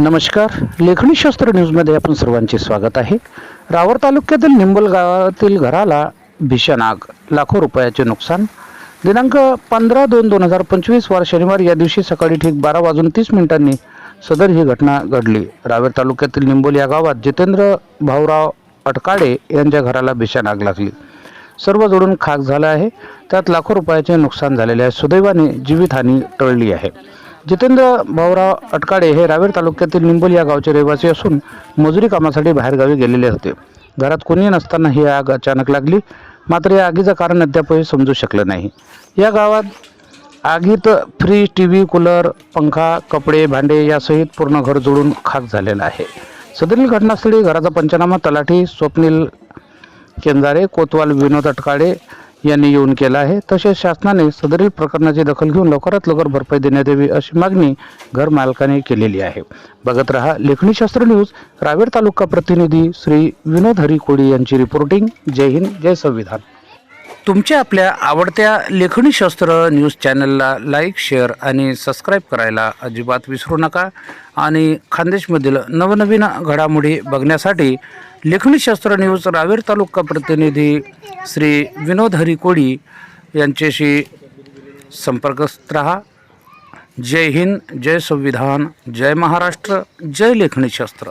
नमस्कार. लेखणीशास्त्र न्यूजमध्ये आपण सर्वांचे स्वागत आहे. रावर तालुक्यातील निंबल गावातील घराला भीषण आग लाखो रुपयाचे नुकसान. दिनांक पंधरा दोन दोन हजार पंचवीस वार शनिवार या दिवशी सकाळी ठीक बारा वाजून तीस मिनिटांनी सदर ही घटना घडली. रावेर तालुक्यातील निंबोल या गावात जितेंद्र भाऊराव अटकाडे यांच्या घराला भीषण आग लागली. सर्व जोडून खाक झाला आहे. त्यात लाखो रुपयाचे नुकसान झालेले आहे. सुदैवाने जीवितहानी टळली आहे. जितेंद्र भाऊराव अटकाडे हे रावेर तालुक्यातील निंबोली या गावचे रहिवासी असून मजुरी कामासाठी बाहेरगावी गेलेले होते. घरात कोणी नसताना ही आग अचानक लागली मात्र या आगीचं कारण अद्यापही समजू शकलं नाही. या गावात आगीत फ्रीज टी व्ही कूलर पंखा कपडे भांडे यासहित पूर्ण घर जोडून खाक झालेलं आहे. सदरील घटनास्थळी घराचा पंचनामा तलाठी स्वप्नील केंजारे कोतवाल विनोद अटकाडे यांनी येऊन केला आहे. तसेच शासनाने सदरील प्रकरणाची दखल घेऊन लवकरात लवकर भरपाई देण्यात यावी अशी मागणी घर मालकाने केलेली आहे. बघत रहा लेखणीशास्त्र न्यूज रावेर तालुका प्रतिनिधी श्री विनोद हरी कोळी यांची रिपोर्टिंग जय हिंद जय संविधान. तुमच्या आपल्या आवडत्या लेखणीशास्त्र न्यूज चॅनलला लाईक शेअर आणि सबस्क्राईब करायला अजिबात विसरू नका. आणि खानदेशमधील नवनवीन घडामोडी बघण्यासाठी लेखणीशास्त्र न्यूज रावेर तालुका प्रतिनिधी श्री विनोद हरी कोळी यांच्याशी संपर्कस्थ रहा. जय हिंद जय संविधान जय महाराष्ट्र जय लेखणीशास्त्र